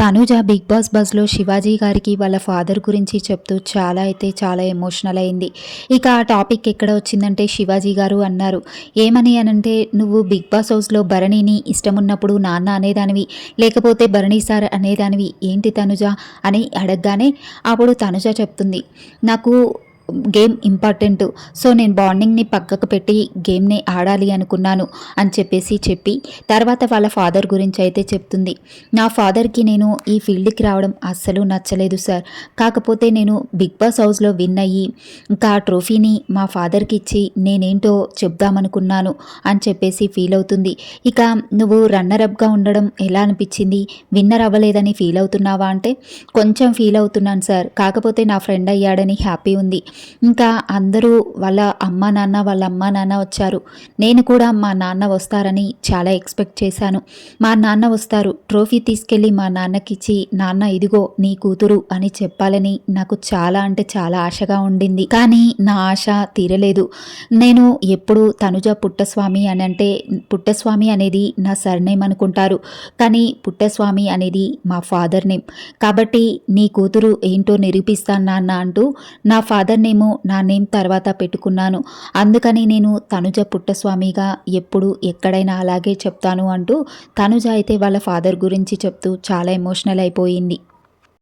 Tanuja big boss బస్లో శివాజీ గారికి వాళ్ళ ఫాదర్ గురించి చెప్తూ చాలా అయితే చాలా ఎమోషనల్ అయింది. ఇక ఆ టాపిక్ ఎక్కడ వచ్చిందంటే శివాజీ గారు అన్నారు. ఏమని అనంటే నువ్వు బిగ్ బాస్ హౌస్లో భరణిని ఇష్టం ఉన్నప్పుడు నాన్న అనేదానివి లేకపోతే భరణి సార్ అనేదానివి ఏంటి తనుజ? అని అడగగానే అప్పుడు తనుజ చెప్తుంది. నాకు గేమ్ ఇంపార్టెంట్. సో నేను బాండింగ్ని పక్కకు పెట్టి గేమ్ని ఆడాలి అనుకున్నాను అని చెప్పేసి చెప్పి తర్వాత వాళ్ళ ఫాదర్ గురించి అయితే చెప్తుంది. నా ఫాదర్కి నేను ఈ ఫీల్డ్కి రావడం అస్సలు నచ్చలేదు సార్. కాకపోతే నేను బిగ్ బాస్ హౌస్లో విన్ అయ్యి ఇంకా ఆ ట్రోఫీని మా ఫాదర్కి ఇచ్చి నేనేంటో చెప్దామనుకున్నాను అని చెప్పేసి ఫీల్ అవుతుంది. ఇక నువ్వు రన్నర్ అప్గా ఉండడం ఎలా అనిపించింది? విన్నర్ అవ్వలేదని ఫీల్ అవుతున్నావా అంటే కొంచెం ఫీల్ అవుతున్నాను సార్. కాకపోతే నా ఫ్రెండ్ అయ్యాడని హ్యాపీ ఉంది. ఇంకా అందరూ వాళ్ళ అమ్మ నాన్న వాళ్ళ అమ్మ నాన్న వచ్చారు. నేను కూడా మా నాన్న వస్తారని చాలా ఎక్స్పెక్ట్ చేశాను. మా నాన్న వస్తారు. ట్రోఫీ తీసుకెళ్ళి మా నాన్నకి ఇచ్చి నాన్న ఇదిగో నీ కూతురు అని చెప్పాలని నాకు చాలా అంటే చాలా ఆశగా ఉండింది. కానీ నా ఆశ తీరలేదు. నేను ఎప్పుడు తనుజ పుట్టస్వామి అని అంటే పుట్టస్వామి అనేది నా సర్నేమ్ అనుకుంటారు. కానీ పుట్టస్వామి అనేది మా ఫాదర్ నేమ్. కాబట్టి నీ కూతురు ఏంటో నిరూపిస్తాను నాన్న అంటూ నా ఫాదర్ నేమ్ నా నేమ్ తర్వాత పెట్టుకున్నాను. అందుకని నేను తనుజ పుట్టస్వామిగా ఎప్పుడు ఎక్కడైనా అలాగే చెప్తాను అంటూ తనుజ అయితే వాళ్ళ ఫాదర్ గురించి చెప్తూ చాలా ఎమోషనల్ అయిపోయింది.